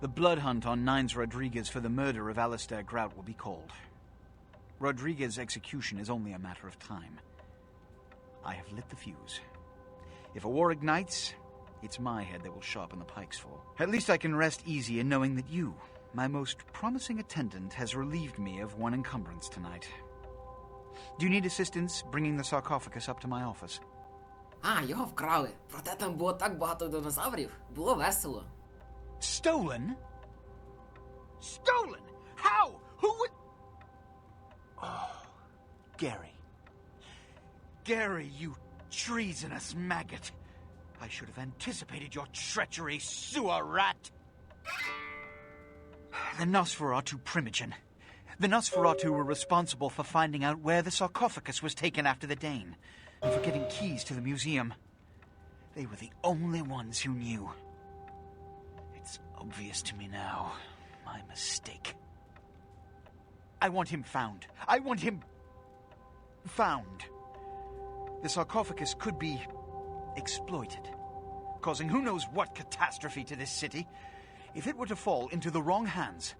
The blood hunt on Nines Rodriguez for the murder of Alistair Grout will be called. Rodriguez's execution is only a matter of time. I have lit the fuse. If a war ignites, it's my head that will sharpen the pikes for. At least I can rest easy in knowing that you, my most promising attendant, has relieved me of one encumbrance tonight. Do you need assistance bringing the sarcophagus up to my office? А, його вкрали. Проте там було так багато динозаврів. Було весело. Stolen? Stolen? How? Who would. Oh, Gary. Gary, you treasonous maggot. I should have anticipated your treachery, sewer rat. The Nosferatu Primogen. The Nosferatu were responsible for finding out where the sarcophagus was taken after the Dane, and for giving keys to the museum. They were the only ones who knew. It's obvious to me now. My mistake. I want him found. I want him found. The sarcophagus could be exploited, causing who knows what catastrophe to this city. If it were to fall into the wrong hands,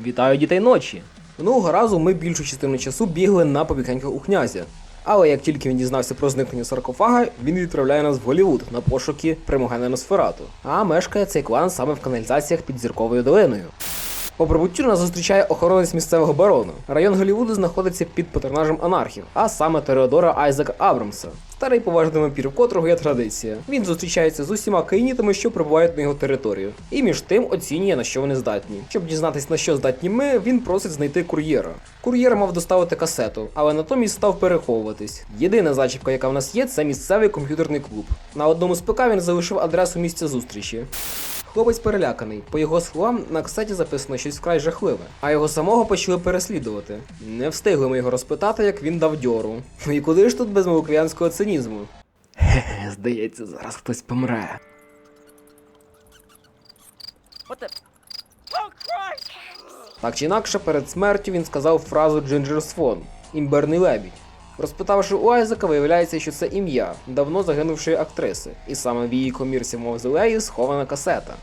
Вітаю дітей ночі! Минулого разу ми більшу частину часу бігли на побігеньках у князя. Але як тільки він дізнався про зникнення саркофага, він відправляє нас в Голівуд на пошуки примогена Носферату. А мешкає цей клан саме в каналізаціях під зірковою долиною. По прибуттю нас зустрічає охоронець місцевого барону. Район Голівуду знаходиться під патронажем анархів, а саме Теодора Айзека Абрамса, старий поважний вампір, в котрого є традиція. Він зустрічається з усіма каїнітами, що прибувають на його територію, і між тим оцінює на що вони здатні. Щоб дізнатись на що здатні ми, він просить знайти кур'єра. Кур'єр мав доставити касету, але натомість став переховуватись. Єдина зачіпка, яка в нас є, це місцевий комп'ютерний клуб. На одному з ПК він залишив адресу місця зустрічі. Хлопець переляканий. По його словам, на касеті записано щось вкрай жахливе, а його самого почали переслідувати. Не встигли ми його розпитати, як він дав дьору. Ну і куди ж тут без молоквянського цинізму? Хе-хе, здається, зараз хтось помре. Так чи інакше, перед смертю він сказав фразу Джинджер Свон імберний лебідь. Розпитавши у Айзека, виявляється, що це ім'я давно загинувшої актриси, і саме в її комірці мавзолеї схована касета.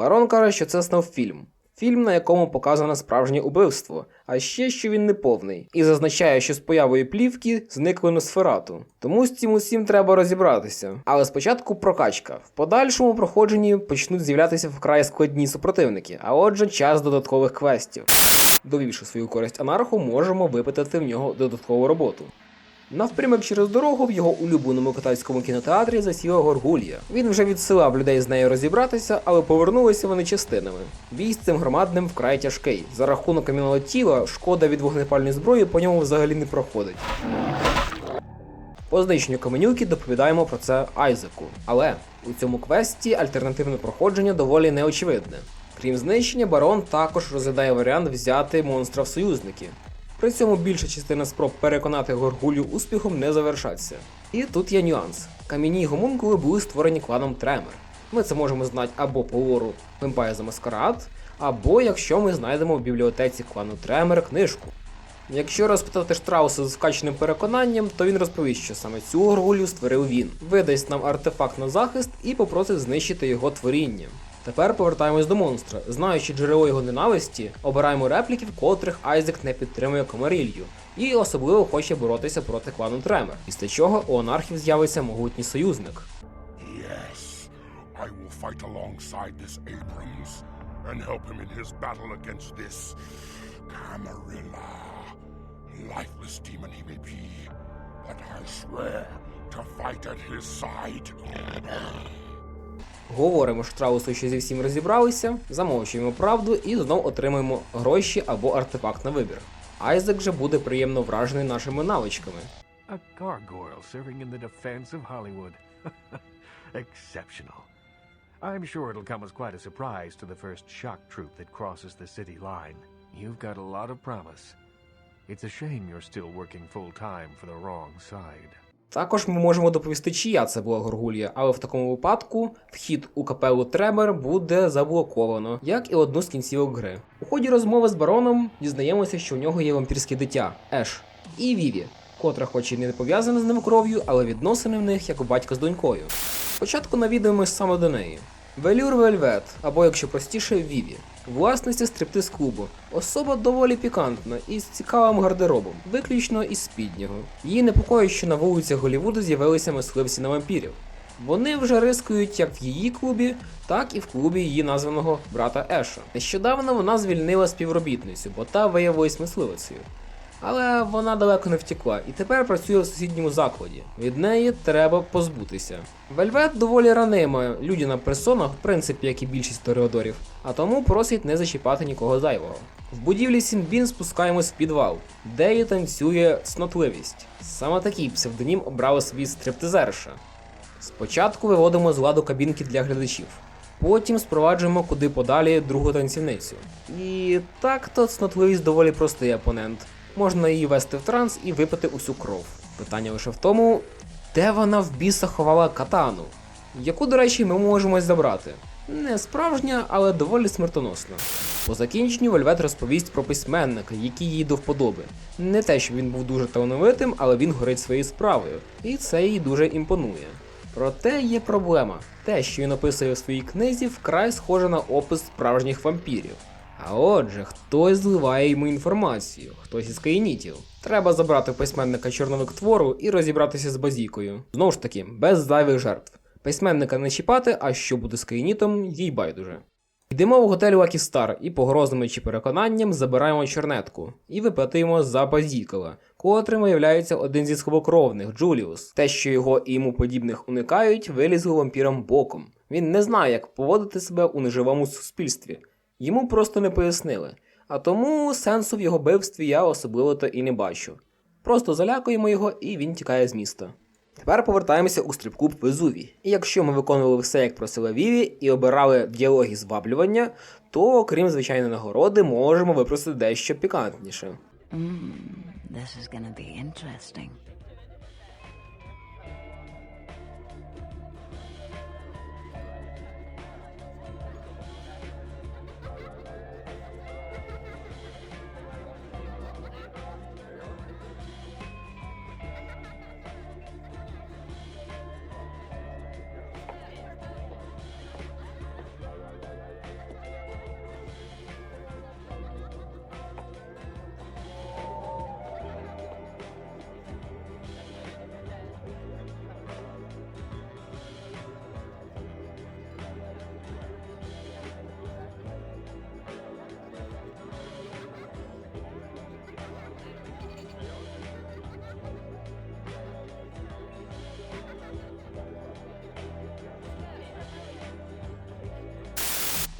Барон каже, що це знав фільм. Фільм, на якому показано справжнє убивство, а ще що він не повний, і зазначає, що з появою плівки зникли Носферату. Тому з цим усім треба розібратися. Але спочатку прокачка. В подальшому проходженні почнуть з'являтися вкрай складні супротивники, а отже, час додаткових квестів. Довівши свою користь анарху, можемо випитати в нього додаткову роботу. Навпрямок через дорогу в його улюбленому китайському кінотеатрі засіла Горгулія. Він вже відсилав людей з нею розібратися, але повернулися вони частинами. Бій з цим громадним вкрай тяжкий. За рахунок кам'яного тіла, шкода від вогнепальної зброї по ньому взагалі не проходить. По знищенню каменюки доповідаємо про це Айзеку. Але у цьому квесті альтернативне проходження доволі неочевидне. Крім знищення, барон також розглядає варіант взяти монстра в союзники. При цьому більша частина спроб переконати Горгулю успіхом не завершаться. І тут є нюанс: кам'яні гомункули були створені кланом Тремер. Ми це можемо знати або по лору Вимпає за Маскарад, або якщо ми знайдемо в бібліотеці клану Тремер книжку. Якщо розпитати Штрауса з вкаченим переконанням, то він розповість, що саме цю горгулю створив він, видасть нам артефакт на захист і попросить знищити його творіння. Тепер повертаємось до монстра. Знаючи джерело його ненависті, обираємо репліки, в котрих Айзек не підтримує Комарілью, і особливо хоче боротися проти клану Тремер, після чого у анархів з'явиться могутній союзник. Yes, I will fight alongside this Abrams and help him in his battle against this Camarilla. Lifeless demon he may be, but I swear to fight at his side. Говоримо Штраусу, що зі всім розібралися, замовчуємо правду і знов отримуємо гроші або артефакт на вибір. Айзек же буде приємно вражений нашими навичками. A gargoyle serving in the defense of Hollywood. Exceptional. I'm sure it'll come as quite a surprise to the first shock troop that crosses the city line. You've got a lot of promise. It's a shame you're still working full time for the wrong side. Також ми можемо доповісти, чия це була горгулья, але в такому випадку вхід у капелу Тремер буде заблоковано, як і одну з кінцівок гри. У ході розмови з бароном дізнаємося, що у нього є вампірське дитя Еш і Віві, котра, хоч і не пов'язана з ним кров'ю, але відносини в них як у батька з донькою. Спочатку навідуємось саме до неї. Велюр Вельвет, або якщо простіше, Віві. Власниця стриптиз клубу. Особа доволі пікантна і з цікавим гардеробом, виключно із спіднього. Її непокоїть, що на вулицях Голлівуду з'явилися мисливці на вампірів. Вони вже рискують як в її клубі, так і в клубі її названого брата Еша. Нещодавно вона звільнила співробітницю, бо та виявилась мисливицею. Але вона далеко не втекла і тепер працює в сусідньому закладі. Від неї треба позбутися. Вельвет доволі ранима, людяна персона, в принципі, як і більшість тореодорів, а тому просить не зачіпати нікого зайвого. В будівлі Сінбін спускаємось в підвал, де і танцює цнотливість. Саме такий псевдонім обрала собі стриптизерша. Спочатку виводимо з ладу кабінки для глядачів, потім спроваджуємо куди подалі другу танцівницю. І так то цнотливість доволі простий опонент. Можна її вести в транс і випити усю кров. Питання лише в тому, де вона в біса ховала катану, яку, до речі, ми можемо забрати. Не справжня, але доволі смертоносна. По закінченню Вельвет розповість про письменника, який їй до вподоби. Не те, що він був дуже талановитим, але він горить своєю справою, і це їй дуже імпонує. Проте є проблема. Те, що він описує у своїй книзі, вкрай схоже на опис справжніх вампірів. А отже, хтось зливає йому інформацію, хтось із каїнітів. Треба забрати письменника чорновик твору і розібратися з базікою. Знову ж таки, без зайвих жертв. Письменника не чіпати, а що буде з каїнітом, їй байдуже. Йдемо в готель Star і погрозами чи переконанням забираємо чорнетку і випитуємо за Базікова, котрим виявляється один зі сховокровних Джуліус. Те, що його і йому подібних уникають, вилізло вампірам боком. Він не знає, як поводити себе у неживому суспільстві. Йому просто не пояснили. А тому сенсу в його бивстві я особливо то і не бачу. Просто залякуємо його, і він тікає з міста. Тепер повертаємося у стрип-клуб Везуві. І якщо ми виконували все, як просила Віві, і обирали діалоги зваблювання, то окрім звичайної нагороди, можемо випросити дещо пікантніше. Mm, this is gonna be interesting.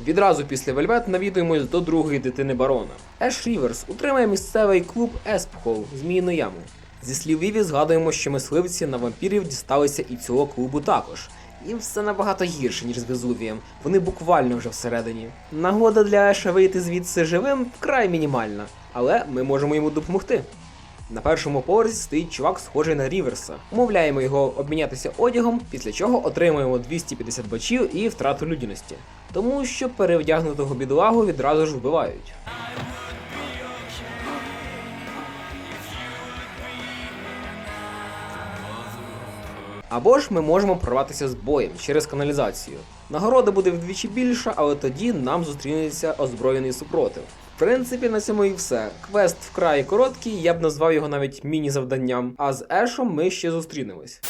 Відразу після Вельвет навідуємось до другої дитини барона. Еш Ріверс утримує місцевий клуб Еспхол Зміїну яму. Зі слів Віві згадуємо, що мисливці на вампірів дісталися і цього клубу також. Їм все набагато гірше, ніж з Везувієм. Вони буквально вже всередині. Нагода для Еша вийти звідси живим вкрай мінімальна, але ми можемо йому допомогти. На першому поверсі стоїть чувак, схожий на Ріверса. Умовляємо його обмінятися одягом, після чого отримуємо 250 бачів і втрату людяності. Тому що перевдягнутого бідолагу відразу ж вбивають. Або ж ми можемо прорватися з боєм через каналізацію. Нагорода буде вдвічі більша, але тоді нам зустрінеться озброєний супротив. Принципі, на цьому і все. Квест вкрай короткий, я б назвав його навіть міні-завданням, а з Ешом ми ще зустрінемось.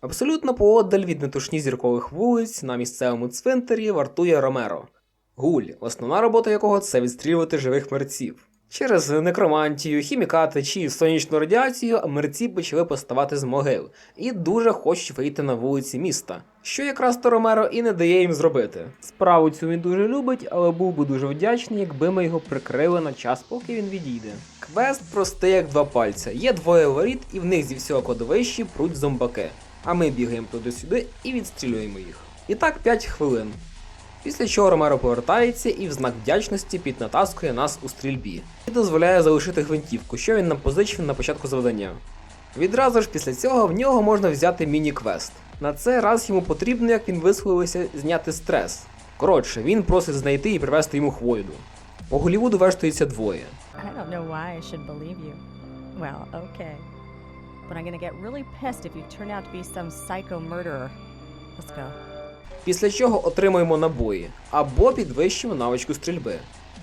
Абсолютно поодаль від нетушні зіркових вулиць на місцевому цвинтарі вартує Ромеро. Гуль, основна робота якого це відстрілювати живих мерців. Через некромантію, хімікати чи сонячну радіацію мерці почали поставати з могил і дуже хочуть вийти на вулиці міста, що якраз то Ромеро і не дає їм зробити. Справу цю він дуже любить, але був би дуже вдячний, якби ми його прикрили на час, поки він відійде. Квест простий як два пальця. Є двоє воріт, і в них зі всього кладовищі пруть зомбаки. А ми бігаємо туди-сюди і відстрілюємо їх. І так 5 хвилин. Після чого Ромеро повертається і в знак вдячності піднатаскує нас у стрільбі і дозволяє залишити гвинтівку, що він нам позичив на початку завдання. Відразу ж після цього в нього можна взяти міні-квест. На цей раз йому потрібно, як він висловився, зняти стрес. Коротше, він просить знайти і привезти йому хвойду. По Голівуду вештується двоє. Let's go. Після чого отримуємо набої або підвищимо навичку стрільби.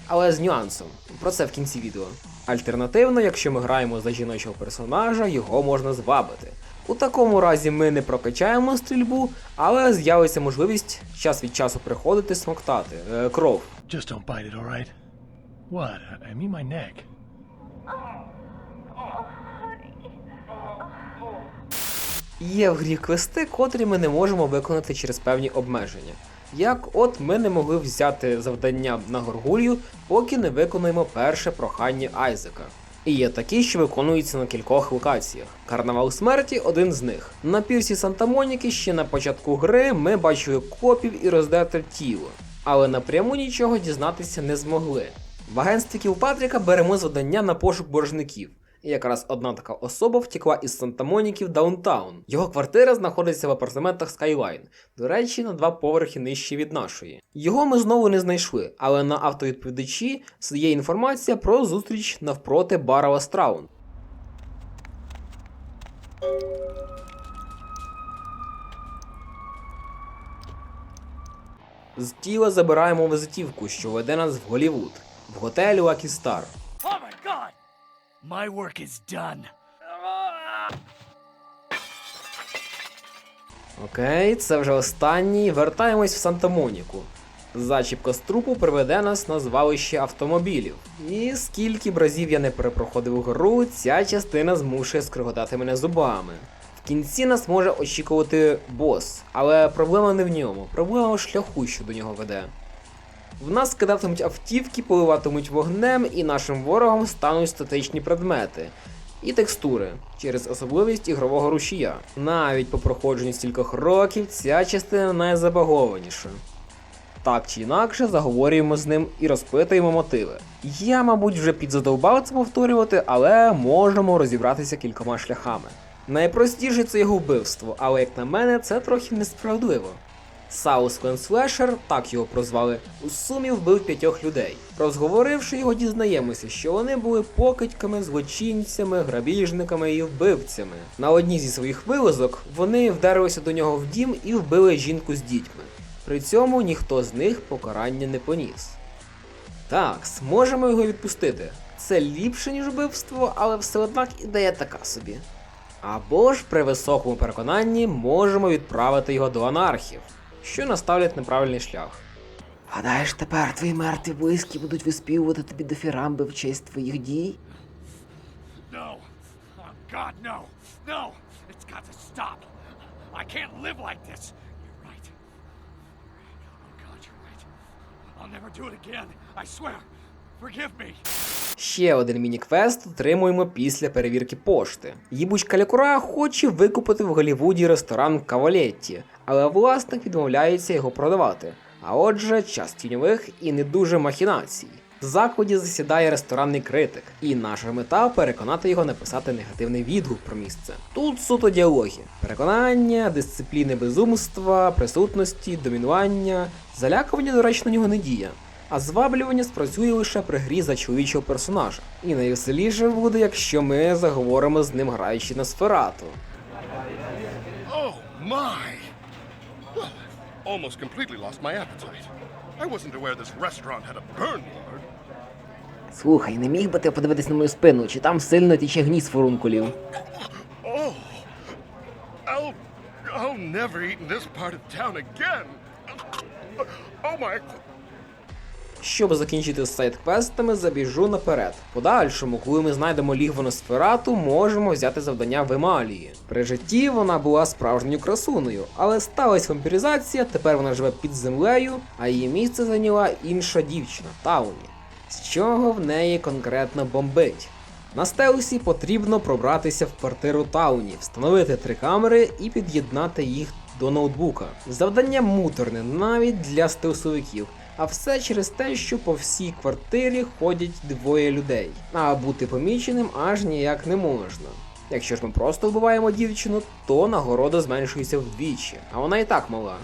Але з нюансом. Про це в кінці відео. Альтернативно, якщо ми граємо за жіночого персонажа, його можна звабити. У такому разі ми не прокачаємо стрільбу, але з'явиться можливість час від часу приходити смоктати е, кров. Just don't bite it, alright? What? I I mean my neck. Є в грі квести, котрі ми не можемо виконати через певні обмеження. Як от ми не могли взяти завдання на горгулью, поки не виконуємо перше прохання Айзека. І є такі, що виконуються на кількох локаціях. Карнавал смерті один з них. На пірсі Санта-Моніки ще на початку гри ми бачили копів і роздерте тіло, але напряму нічого дізнатися не змогли. В агентстві Кілпатріка беремо завдання на пошук боржників. І якраз одна така особа втекла із Санта-Моніки в Даунтаун. Його квартира знаходиться в апартаментах Skyline, до речі, на два поверхи нижче від нашої. Його ми знову не знайшли, але на автовідповідачі є інформація про зустріч навпроти бара Ластраун. З тіла забираємо визитівку, що веде нас в Голівуд, в готель Lucky Star. My! Work is done. Окей, це вже останній. Вертаємось в Санта-Моніку. Зачіпка з трупу приведе нас на звалище автомобілів. І скільки б разів я не перепроходив гру, ця частина змушує скриготати мене зубами. В кінці нас може очікувати бос, але проблема не в ньому, проблема у шляху, що до нього веде. В нас кидатимуть автівки, поливатимуть вогнем, і нашим ворогом стануть статичні предмети і текстури через особливість ігрового рушія. Навіть по проходженню стількох років ця частина найзабагованіша. Так чи інакше заговорюємо з ним і розпитуємо мотиви. Я, мабуть, вже підзадовбав це повторювати, але можемо розібратися кількома шляхами. Найпростіше це його вбивство, але як на мене, це трохи несправедливо. Саус Фленслешер, так його прозвали, у сумі вбив п'ятьох людей. Розговоривши його, дізнаємося, що вони були покидьками, злочинцями, грабіжниками і вбивцями. На одній зі своїх вилазок вони вдарилися до нього в дім і вбили жінку з дітьми. При цьому ніхто з них покарання не поніс. Так, зможемо його відпустити. Це ліпше, ніж вбивство, але все однак ідея така собі. Або ж при високому переконанні можемо відправити його до анархів, що наставлять неправильний шлях. Гадаєш, тепер твої мертві близькі будуть виспівувати тобі дифірамби в честь твоїх дій? No. Oh god, no. No! It's got to stop. I can't live like this. You're right. Oh god, you're right. I'll never do it again. I swear. Ще один міні-квест отримуємо після перевірки пошти. Їбучка Лякура хоче викупити в Голлівуді ресторан Кавалетті, але власник відмовляється його продавати. А отже, час тіньових і не дуже махінацій. В закладі засідає ресторанний критик, і наша мета переконати його написати негативний відгук про місце. Тут суто діалоги: переконання, дисципліни безумства, присутності, домінування. Залякування, до речі, на нього не діє. А зваблювання спрацює лише при грі за чоловічого персонажа. І найвеселіше буде, якщо ми заговоримо з ним граючи на сферату. Oh, my! Almost completely lost my appetite. I wasn't aware this restaurant had a burn lord. Слухай, не міг би ти подивитись на мою спину, чи там сильно тіче гніс фурункулів? Oh! I'll. I'll never eat in this part of town again! Oh my. Щоб закінчити з сайт-квестами, забіжу наперед. Подальшому, коли ми знайдемо лігво Носферату, можемо взяти завдання в Емалії. При житті вона була справжньою красунею, але сталася вампіризація, тепер вона живе під землею, а її місце зайняла інша дівчина Тауні. З чого в неї конкретно бомбить? На стелсі потрібно пробратися в квартиру Тауні, встановити три камери і під'єднати їх до ноутбука. Завдання муторне навіть для стелсовиків. А все через те, що по всій квартирі ходять двоє людей. А бути поміченим аж ніяк не можна. Якщо ж ми просто вбиваємо дівчину, то нагорода зменшується вдвічі, а вона і так мала.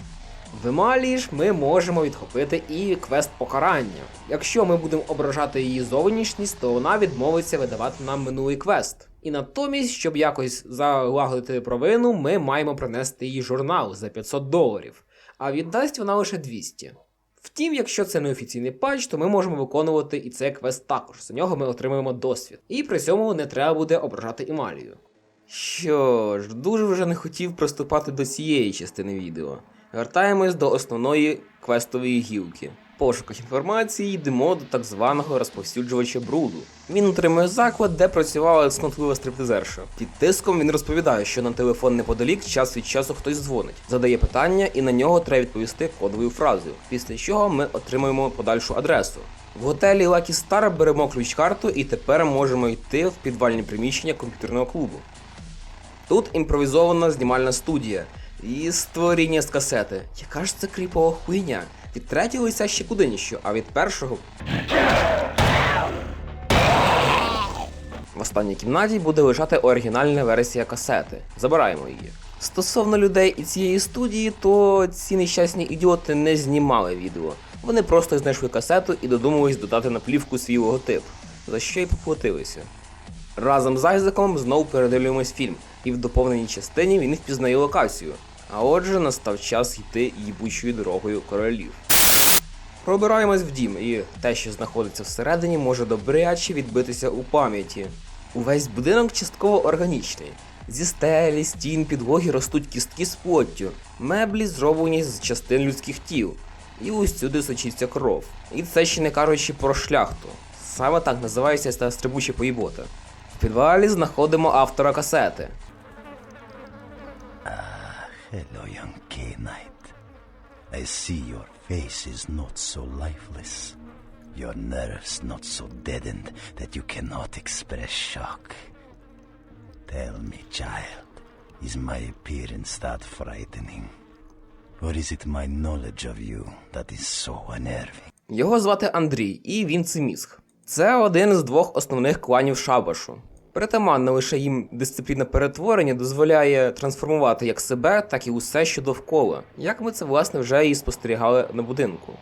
В Емалії ж ми можемо відхопити і квест покарання. Якщо ми будемо ображати її зовнішність, то вона відмовиться видавати нам минулий квест. І натомість, щоб якось залагодити провину, ми маємо принести їй журнал за 500 доларів, а віддасть вона лише 200. Втім, якщо це не офіційний патч, то ми можемо виконувати і цей квест також. За нього ми отримуємо досвід. І при цьому не треба буде ображати Імалію. Що ж, дуже вже не хотів приступати до цієї частини відео. Вертаємось до основної квестової гілки. Пошуках інформації йдемо до так званого розповсюджувача бруду. Він отримує заклад, де працювала цнотлива стриптизерша. Під тиском він розповідає, що на телефон неподалік час від часу хтось дзвонить, задає питання, і на нього треба відповісти кодовою фразою. Після чого ми отримуємо подальшу адресу. В готелі Lucky Star беремо ключ-карту і тепер можемо йти в підвальні приміщення комп'ютерного клубу. Тут імпровізована знімальна студія і створіння з касети. Яка ж це кріпова хуйня? Від третього лиця ще куди ніщо, а від першого. В останній кімнаті буде лежати оригінальна версія касети. Забираємо її. Стосовно людей і цієї студії, то ці нещасні ідіоти не знімали відео. Вони просто знайшли касету і додумались додати на плівку свій логотип, за що й поплатилися. Разом з Айзеком знов передивлюємось фільм, і в доповненій частині він впізнає локацію. А отже, настав час йти їбучою дорогою королів. Пробираємось в дім, і те, що знаходиться всередині, може добряче відбитися у пам'яті. Увесь будинок частково органічний. Зі стелі, стін, підлоги ростуть кістки з плоттю, меблі зроблені з частин людських тіл, і усюди сочиться кров. І це ще не кажучи про шляхту. Саме так називається ця стрибуча поїбота. В підвалі знаходимо автора касети. Hello, young K-Knight. I see your face is not so lifeless. Your nerves not so deadened that you cannot express shock. Tell me, child, is my appearance that frightening? Or is it my knowledge of you that is so unnerving? Його звати Андрій, і він цимісх. Це один з двох основних кланів Шабашу. Притаманна лише їм дисципліна перетворення дозволяє трансформувати як себе, так і усе, що довкола, як ми це власне вже і спостерігали на будинку.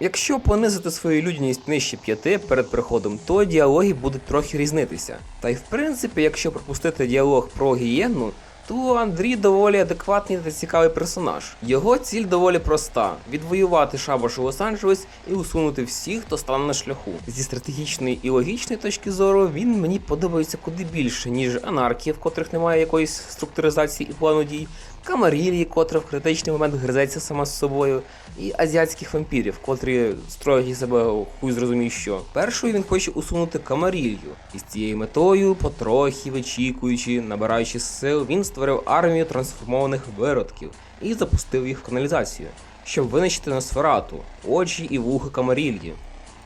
Якщо понизити свою людяність нижче п'яти перед приходом, то діалоги будуть трохи різнитися. Та й в принципі, якщо пропустити діалог про гієнну, то Андрій доволі адекватний та цікавий персонаж. Його ціль доволі проста: відвоювати шабаш у Лос-Анджелес і усунути всіх, хто стане на шляху. Зі стратегічної і логічної точки зору він мені подобається куди більше, ніж анархія, в котрих немає якоїсь структуризації і плану дій, камарілії, котра в критичний момент гризеться сама з собою, і азіатських вампірів, котрі строять із себе хуй зрозумій що. Першою він хоче усунути камарілью, і з цією метою, потрохи вичікуючи, набираючи сил, він створив армію трансформованих виродків і запустив їх в каналізацію, щоб винищити Носферату, очі і вухи камарільї.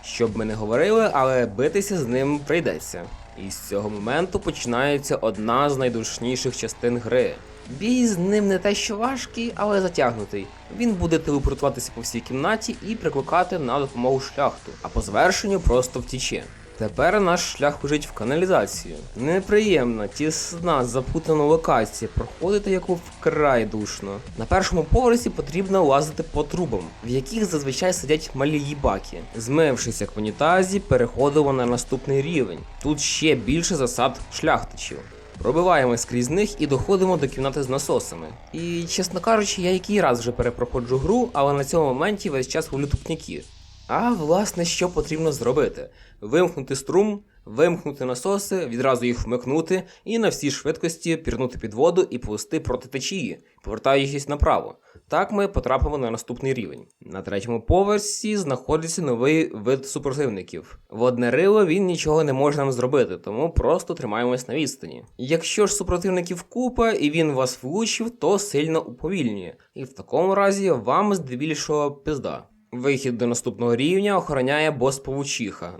Щоб ми не говорили, але битися з ним прийдеться. І з цього моменту починається одна з найдушніших частин гри. Бій з ним не те, що важкий, але затягнутий. Він буде телепортуватися по всій кімнаті і прикликати на допомогу шляхту, а по завершенню просто втіче. Тепер наш шлях лежить в каналізацію. Неприємна, тісна, запутана локація, проходити яку вкрай душно. На першому поверсі потрібно лазити по трубам, в яких зазвичай сидять малі їбаки. Змившись як в унітазі, переходимо на наступний рівень. Тут ще більше засад шляхтичів. Пробиваємось крізь них і доходимо до кімнати з насосами. І, чесно кажучи, я який раз вже перепроходжу гру, але на цьому моменті весь час гулю тупняки. А власне, що потрібно зробити? Вимкнути струм, вимкнути насоси, відразу їх вмикнути і на всій швидкості пірнути під воду і повести проти течії, повертаючись направо. Так ми потрапимо на наступний рівень. На третьому поверсі знаходиться новий вид супротивників. В одне рило він нічого не може нам зробити, тому просто тримаємось на відстані. Якщо ж супротивників купа і він вас влучив, то сильно уповільнює. І в такому разі вам здебільшого пизда. Вихід до наступного рівня охороняє бос павучиха.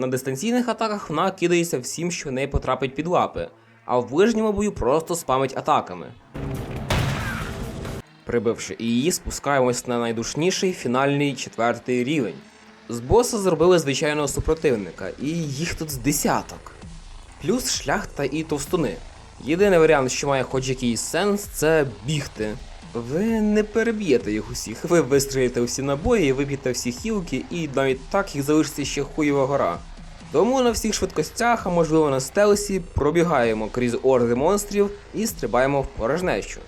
На дистанційних атаках вона кидається всім, що в неї потрапить під лапи, а в ближньому бою просто спамить атаками. Прибивши її, спускаємось на найдушніший фінальний четвертий рівень. З боса зробили звичайного супротивника, і їх тут з десяток. Плюс шляхта і товстуни. Єдиний варіант, що має хоч якийсь сенс, це бігти. Ви не переб'єте їх усіх, ви вистрілите всі набої, виб'єте всі хілки, і навіть так їх залишиться ще хуєва гора. Тому на всіх швидкостях, а можливо на стелсі, пробігаємо крізь орди монстрів і стрибаємо в порожнечу.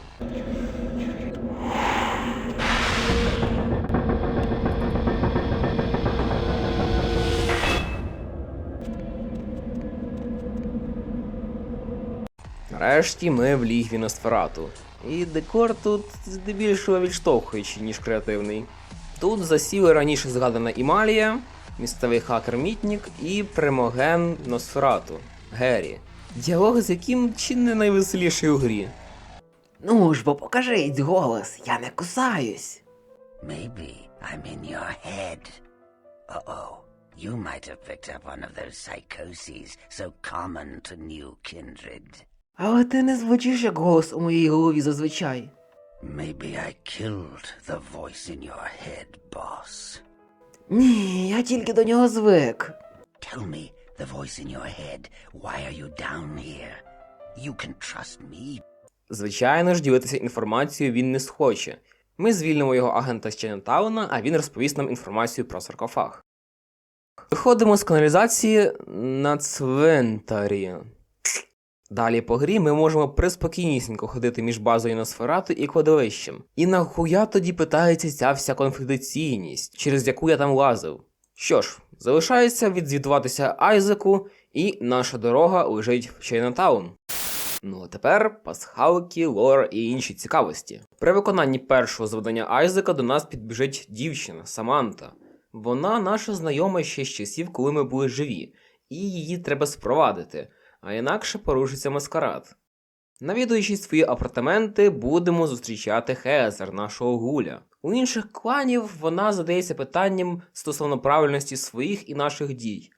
Нарешті ми в лігві Носферату. І декор тут здебільшого відштовхуючий, ніж креативний. Тут засіли раніше згадана Імалія, місцевий хакер Мітнік і примоген Носферату Геррі. Діалог з яким чи не найвеселіший у грі. Ну ж бо покажіть голос, я не кусаюсь. Maybe I'm in your head. Uh-oh. You might have picked up one of those psychoses so common to new kindred. Але ти не звучиш як голос у моїй голові зазвичай. Maybe I killed the voice in your head, boss. Ні, я тільки до нього звик. Tell me, the voice in your head, why are you down here? You can trust me. Звичайно ж, ділитися інформацією він не схоче. Ми звільнимо його агента з Чайнатауна, а він розповість нам інформацію про саркофаг. Виходимо з каналізації на цвинтарі. Далі по грі ми можемо приспокійнісінько ходити між базою Носферату і кладовищем. І нахуя тоді питається ця вся конфіденційність, через яку я там лазив. Що ж, залишається відзвітуватися Айзеку, і наша дорога лежить в Чайнатаун. Ну а тепер пасхалки, лор і інші цікавості. При виконанні першого завдання Айзека до нас підбіжить дівчина Саманта. Вона наша знайома ще з часів, коли ми були живі, і її треба спровадити, а інакше порушиться маскарад. Навідуючи свої апартаменти, будемо зустрічати Хезер, нашого гуля. У інших кланів вона задається питанням стосовно правильності своїх і наших дій.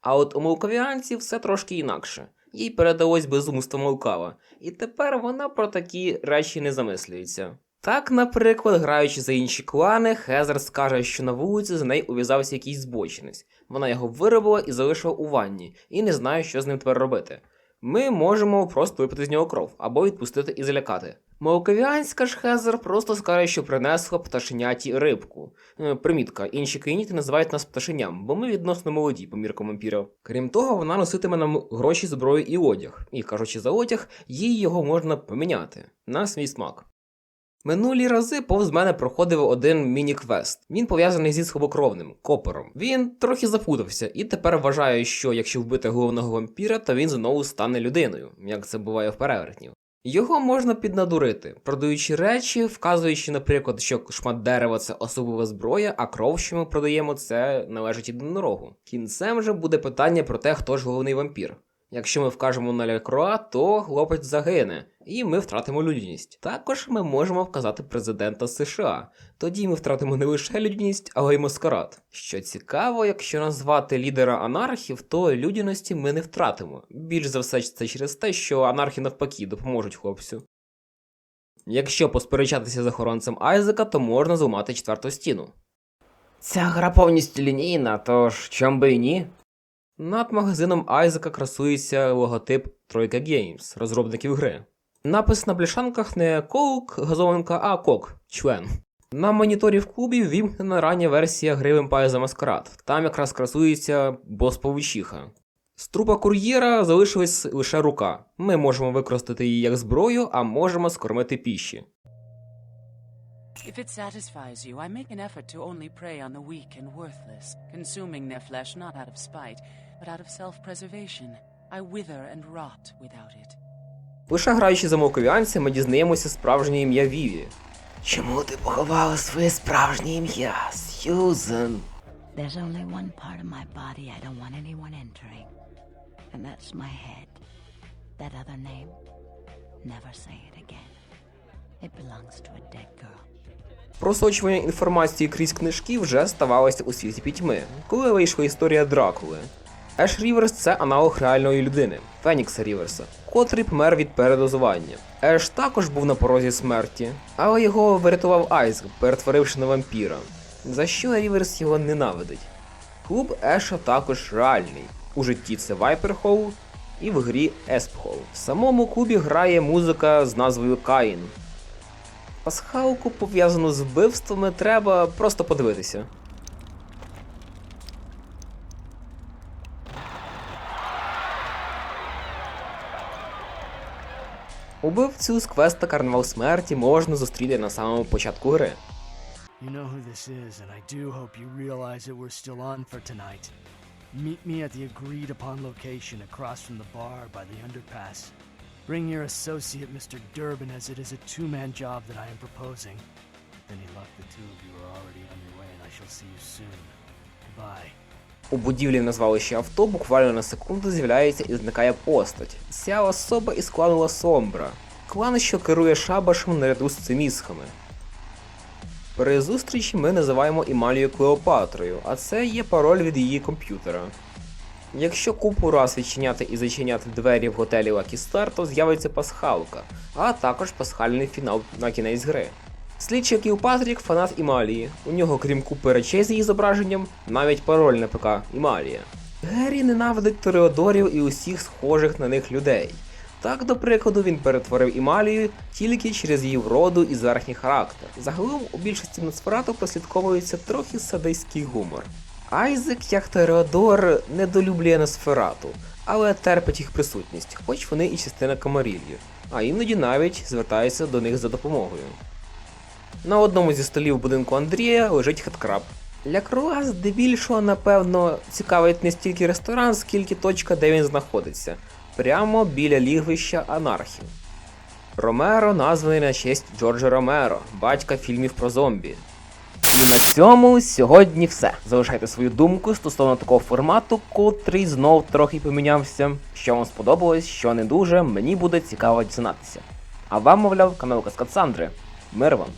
А от у молковіанців все трошки інакше. Їй передалось безумство Молкава, і тепер вона про такі речі не замислюється. Так, наприклад, граючи за інші клани, Хезер скаже, що на вулиці за нею ув'язався якийсь збочинець. Вона його виробила і залишила у ванні, і не знає, що з ним тепер робити. Ми можемо просто випити з нього кров або відпустити і залякати. Молковіанська ж Хезер просто скаже, що принесла пташеняті рибку. Е, Примітка, інші країніти називають нас пташеням, бо ми відносно молоді по міркам вампірів. Крім того, вона носитиме нам гроші, зброю і одяг. І кажучи за одяг, їй його можна поміняти на свій смак. Минулі рази повз мене проходив один міні-квест. Він пов'язаний зі схобокровним копером. Він трохи запутався і тепер вважає, що якщо вбити головного вампіра, то він знову стане людиною, як це буває в перевертнів. Його можна піднадурити, продаючи речі, вказуючи, наприклад, що шмат дерева це особлива зброя, а кров, що ми продаємо, це належить єдинорогу. Кінцем же буде питання про те, хто ж головний вампір. Якщо ми вкажемо на Лекроа, то хлопець загине, і ми втратимо людяність. Також ми можемо вказати президента США. Тоді ми втратимо не лише людяність, але й маскарад. Що цікаво, якщо назвати лідера анархів, то людяності ми не втратимо. Більш за все, це через те, що анархи навпаки допоможуть хлопцю. Якщо посперечатися з охоронцем Айзека, то можна зламати четверту стіну. Ця гра повністю лінійна, тож чом би і ні? Над магазином Айзека красується логотип Тройка Games, розробників гри. Напис на бляшанках не Коук, газованка, а Кок, член. На моніторі в клубі вімкнена рання версія гри Vampire the Masquerade. Там якраз красується бос повічиха. З трупа кур'єра залишилась лише рука. Ми можемо використати її як зброю, а можемо скормити піші. If it satisfies you, I make an effort to only prey on the weak and worthless, consuming their flesh not out of spite, but out of self-preservation. I wither and rot without it. Лише граючи за мовковіанця, ми дізнаємося справжнє ім'я Віві. Чому ти поховала своє справжнє ім'я, Сьюзен? There's only one part of my body I don't want anyone entering, and that's my head. That other name, never say it again. It belongs to a dead girl. Просочування інформації крізь книжки вже ставалося у світі пітьми, коли вийшла історія Дракули. Еш Ріверс це аналог реальної людини, Фенікса Ріверса, котрий помер від передозування. Еш також був на порозі смерті, але його врятував Айзек, перетворивши на вампіра, за що Ріверс його ненавидить. Клуб Еша також реальний. У житті це Вайперхоу і в грі Еспхол. В самому клубі грає музика з назвою Каїн. Пасхалку пов'язану з вбивствами треба просто подивитися. Убивцю з квеста Карнавал смерті можна зустріти на самому початку гри. You know who this is, and I do hope you realize that we're still on for tonight. Meet me at the agreed upon location across from the bar by the underpass. Bring your associate, Mr. Durbin, as it is a two man job that I am proposing. With any luck, the two of you are already on your way, and I shall see you soon. Goodbye. У будівлі на звалищі авто буквально на секунду з'являється і зникає постать. Ця особа із клану Ла Сомбра. Клан, що керує шабашем наряду з цимісхами. При зустрічі ми називаємо Імалію Клеопатрою, а це є пароль від її комп'ютера. Якщо купу раз відчиняти і зачиняти двері в готелі Lucky Star, то з'явиться пасхалка, а також пасхальний фінал на кінець гри. Слідчий Кілпатрік фанат Імалії. У нього, крім купи речей з її зображенням, навіть пароль на ПК Імалія. Геррі ненавидить Тореодорів і усіх схожих на них людей. Так, до прикладу, він перетворив Імалію тільки через її вроду і зверхній характер. Загалом у більшості Носферату прослідковується трохи садистський гумор. Айзек, як Тореодор, недолюблює Носферату, але терпить їх присутність, хоч вони і частина Камарілью, а іноді навіть звертається до них за допомогою. На одному зі столів будинку Андрія лежить хедкраб. Для Круа здебільшого, напевно, цікавить не стільки ресторан, скільки точка, де він знаходиться, прямо біля лігвища анархів. Ромеро названий на честь Джорджа Ромеро, батька фільмів про зомбі. І на цьому сьогодні все. Залишайте свою думку стосовно такого формату, котрий знов трохи помінявся. Що вам сподобалось, що не дуже, мені буде цікаво дізнатися. А вам, мовляв, канал Каскад Сандри. Мир вам!